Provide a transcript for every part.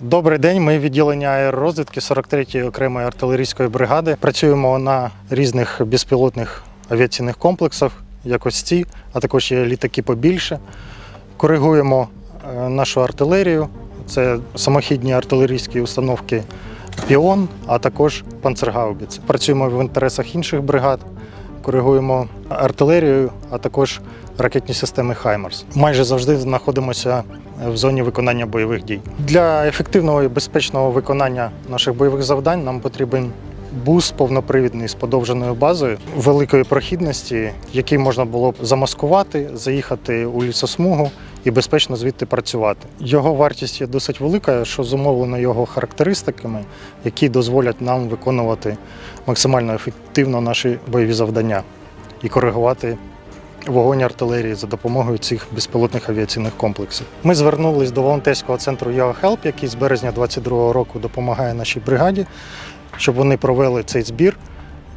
Добрий день. Ми відділення аеророзвідки 43-ї окремої артилерійської бригади. Працюємо на різних безпілотних авіаційних комплексах, як ось ці, а також є літаки побільше. Коригуємо е, нашу артилерію. Це самохідні артилерійські установки Піон, а також панцергаубіц. Працюємо в інтересах інших бригад, коригуємо артилерію, а також ракетні системи Хаймарс. Майже завжди знаходимося в зоні виконання бойових дій. Для ефективного і безпечного виконання наших бойових завдань нам потрібен бус повнопривідний з подовженою базою великої прохідності, який можна було б замаскувати, заїхати у лісосмугу і безпечно звідти працювати. Його вартість є досить велика, що зумовлено його характеристиками, які дозволять нам виконувати максимально ефективно наші бойові завдання і коригувати вогонь артилерії за допомогою цих безпілотних авіаційних комплексів. Ми звернулись до волонтерського центру YoHelp, який з березня 2022 року допомагає нашій бригаді, щоб вони провели цей збір,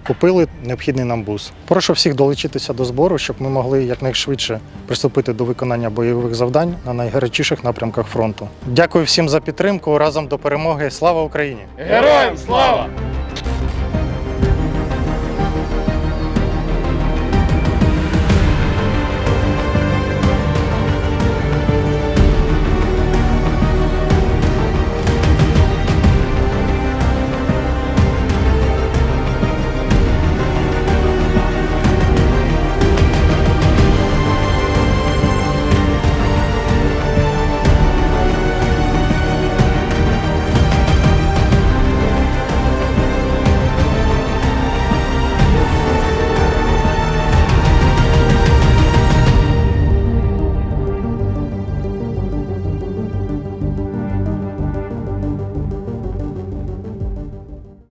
купили необхідний нам бус. Прошу всіх долучитися до збору, щоб ми могли якнайшвидше приступити до виконання бойових завдань на найгарячіших напрямках фронту. Дякую всім за підтримку. Разом до перемоги. Слава Україні! Героям слава!